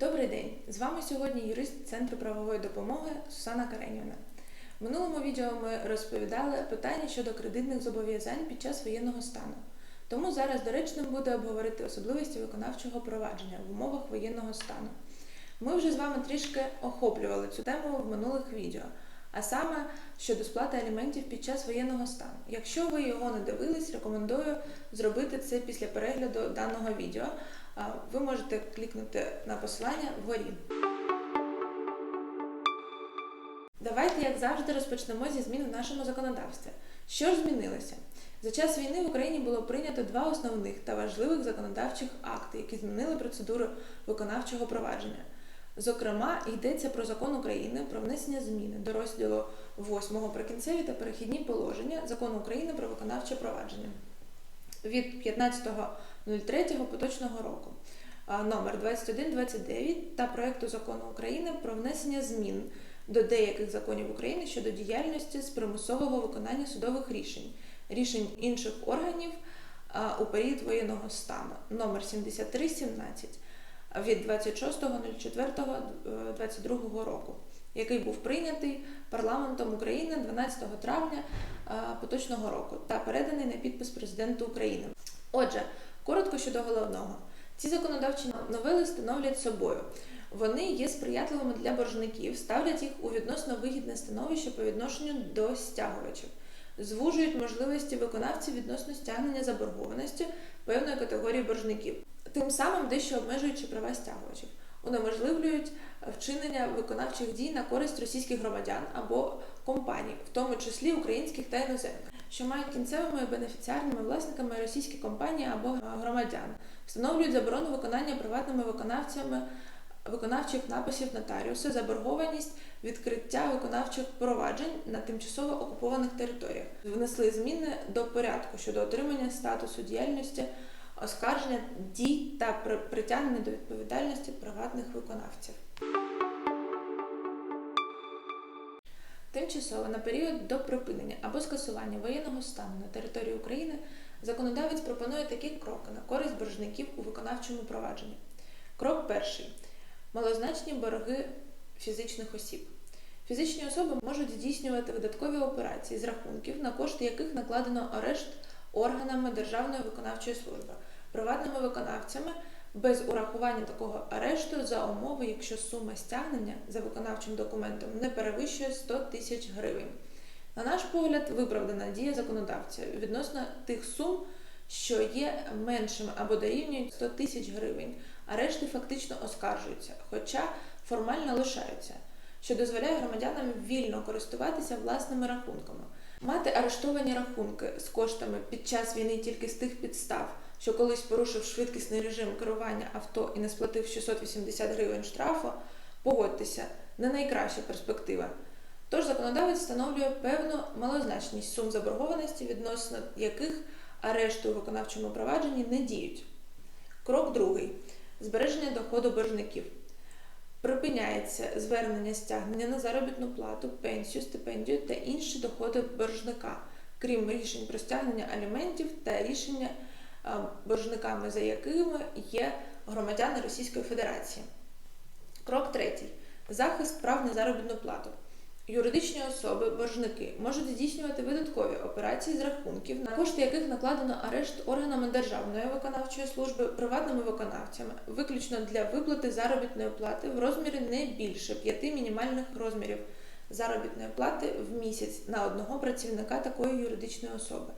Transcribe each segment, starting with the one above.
Добрий день! З вами сьогодні юрист Центру правової допомоги Сусана Каренівна. В минулому відео ми розповідали питання щодо кредитних зобов'язань під час воєнного стану. Тому зараз доречним буде обговорити особливості виконавчого провадження в умовах воєнного стану. Ми вже з вами трішки охоплювали цю тему в минулих відео, а саме щодо сплати аліментів під час воєнного стану. Якщо ви його не дивились, рекомендую зробити це після перегляду даного відео. Ви можете клікнути на посилання вгорі. Давайте, як завжди, розпочнемо зі змін в нашому законодавстві. Що ж змінилося? За час війни в Україні було прийнято два основних та важливих законодавчих акти, які змінили процедуру виконавчого провадження. Зокрема, йдеться про закон України про внесення зміни до розділу 8 прикінцеві та перехідні положення закону України про виконавче провадження від 15.03 поточного року номер 2129 та проекту закону України про внесення змін до деяких законів України щодо діяльності з примусового виконання судових рішень, рішень інших органів у період воєнного стану номер 7317 від 26.04.2022 року, який був прийнятий парламентом України 12 травня поточного року та переданий на підпис президенту України. Отже, коротко щодо головного. Ці законодавчі новели становлять собою. Вони є сприятливими для боржників, ставлять їх у відносно вигідне становище по відношенню до стягувачів, звужують можливості виконавців відносно стягнення заборгованості певної категорії боржників, тим самим дещо обмежуючи права стягувачів, унеможливлюють вчинення виконавчих дій на користь російських громадян або компаній, в тому числі українських та іноземних, що мають кінцевими бенефіціарними власниками російські компанії або громадян, встановлюють заборону виконання приватними виконавцями виконавчих написів нотаріуса, заборгованість відкриття виконавчих проваджень на тимчасово окупованих територіях, внесли зміни до порядку щодо отримання статусу діяльності, оскарження дій та притягнення до відповідальності приватних виконавців. Тимчасово на період до припинення або скасування воєнного стану на території України законодавець пропонує такі кроки на користь боржників у виконавчому провадженні. Крок перший. Малозначні борги фізичних осіб. Фізичні особи можуть здійснювати видаткові операції з рахунків, на кошти яких накладено арешт органами Державної виконавчої служби, приватними виконавцями без урахування такого арешту за умови, якщо сума стягнення за виконавчим документом не перевищує 100 тисяч гривень. На наш погляд, виправдана дія законодавця відносно тих сум, що є меншими або дорівнюють 100 тисяч гривень, а решти фактично оскаржуються, хоча формально лишаються, що дозволяє громадянам вільно користуватися власними рахунками. Мати арештовані рахунки з коштами під час війни тільки з тих підстав, що колись порушив швидкісний режим керування авто і не сплатив 680 гривень штрафу, погодьтеся, не найкраща перспектива. Тож законодавець встановлює певну малозначність сум заборгованості, відносно яких арешту у виконавчому провадженні не діють. Крок другий. Збереження доходу боржників. Припиняється звернення стягнення на заробітну плату, пенсію, стипендію та інші доходи боржника, крім рішень про стягнення аліментів та рішення, е, боржниками за якими є громадяни Російської Федерації. Крок третій. Захист прав на заробітну плату. Юридичні особи, боржники можуть здійснювати видаткові операції з рахунків, на кошти яких накладено арешт органами Державної виконавчої служби, приватними виконавцями, виключно для виплати заробітної плати в розмірі не більше п'яти мінімальних розмірів заробітної плати в місяць на одного працівника такої юридичної особи,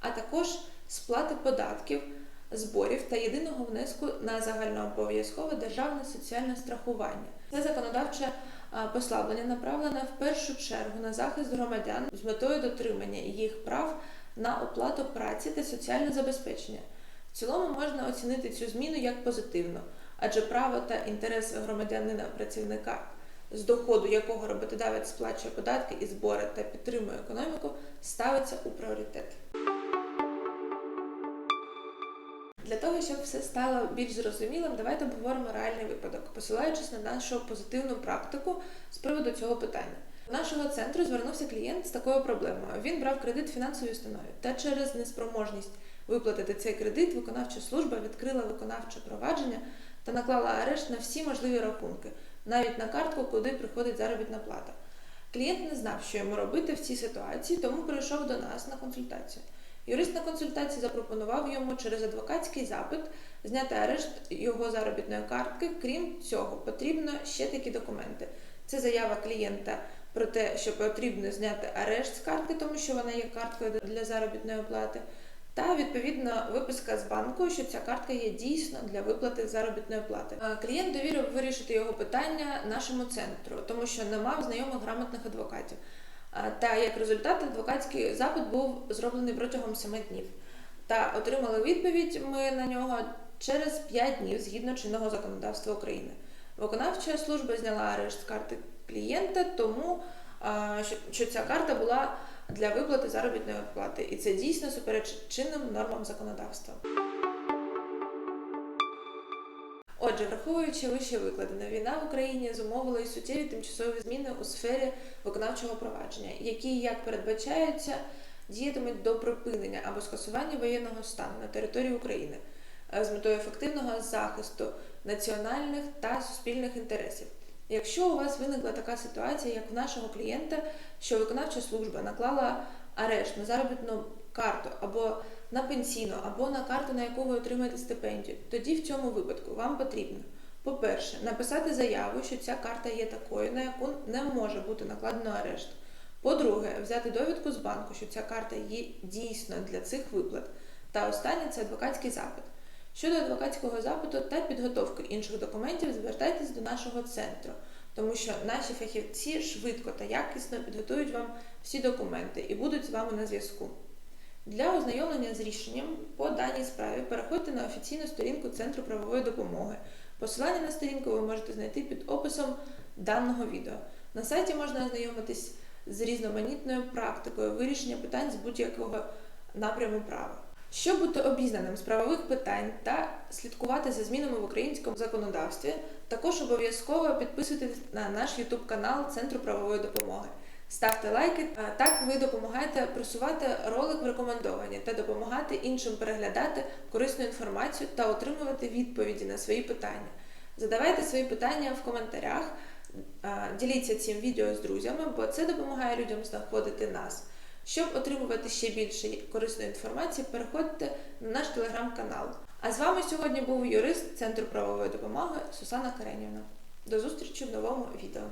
а також сплати податків, зборів та єдиного внеску на загальнообов'язкове державне соціальне страхування. Це законодавче послаблення направлене в першу чергу на захист громадян з метою дотримання їх прав на оплату праці та соціальне забезпечення. В цілому можна оцінити цю зміну як позитивну, адже право та інтереси громадянина працівника, з доходу якого роботодавець сплачує податки і збори та підтримує економіку, ставиться у пріоритет. Для того, щоб все стало більш зрозумілим, давайте обговоримо реальний випадок, посилаючись на нашу позитивну практику з приводу цього питання. До нашого центру звернувся клієнт з такою проблемою. Він брав кредит фінансовій установі та через неспроможність виплатити цей кредит виконавча служба відкрила виконавче провадження та наклала арешт на всі можливі рахунки, навіть на картку, куди приходить заробітна плата. Клієнт не знав, що йому робити в цій ситуації, тому прийшов до нас на консультацію. Юрист на консультації запропонував йому через адвокатський запит зняти арешт його заробітної картки. Крім цього, потрібно ще такі документи. Це заява клієнта про те, що потрібно зняти арешт з картки, тому що вона є карткою для заробітної оплати, та відповідно виписка з банку, що ця картка є дійсно для виплати заробітної плати. Клієнт довірив вирішити його питання нашому центру, тому що не мав знайомих грамотних адвокатів. Та як результат, адвокатський запит був зроблений протягом 7 днів. Та отримали відповідь ми на нього через 5 днів згідно чинного законодавства України. Виконавча служба зняла арешт з карти клієнта, тому що ця карта була для виплати заробітної плати, і це дійсно суперечить чинним нормам законодавства. Отже, враховуючи вище викладене, війна в Україні зумовила і суттєві тимчасові зміни у сфері виконавчого провадження, які, як передбачаються, діятимуть до припинення або скасування воєнного стану на території України е, з метою ефективного захисту національних та суспільних інтересів. Якщо у вас виникла така ситуація, як в нашого клієнта, що виконавча служба наклала арешт на заробітну карту або на пенсійну, або на карту, на яку ви отримаєте стипендію, тоді в цьому випадку вам потрібно, по-перше, написати заяву, що ця карта є такою, на яку не може бути накладено арешт. По-друге, взяти довідку з банку, що ця карта є дійсно для цих виплат. Та останнє це адвокатський запит. Щодо адвокатського запиту та підготовки інших документів, звертайтесь до нашого центру, тому що наші фахівці швидко та якісно підготують вам всі документи і будуть з вами на зв'язку. Для ознайомлення з рішенням по даній справі переходьте на офіційну сторінку Центру правової допомоги. Посилання на сторінку ви можете знайти під описом даного відео. На сайті можна ознайомитись з різноманітною практикою вирішення питань з будь-якого напряму права. Щоб бути обізнаним з правових питань та слідкувати за змінами в українському законодавстві, також обов'язково підписуйтесь на наш YouTube канал Центру правової допомоги. Ставте лайки, так ви допомагаєте просувати ролик в рекомендовані та допомагати іншим переглядати корисну інформацію та отримувати відповіді на свої питання. Задавайте свої питання в коментарях, діліться цим відео з друзями, бо це допомагає людям знаходити нас. Щоб отримувати ще більше корисної інформації, переходьте на наш телеграм-канал. А з вами сьогодні був юрист Центру правової допомоги Сусана Каренівна. До зустрічі в новому відео.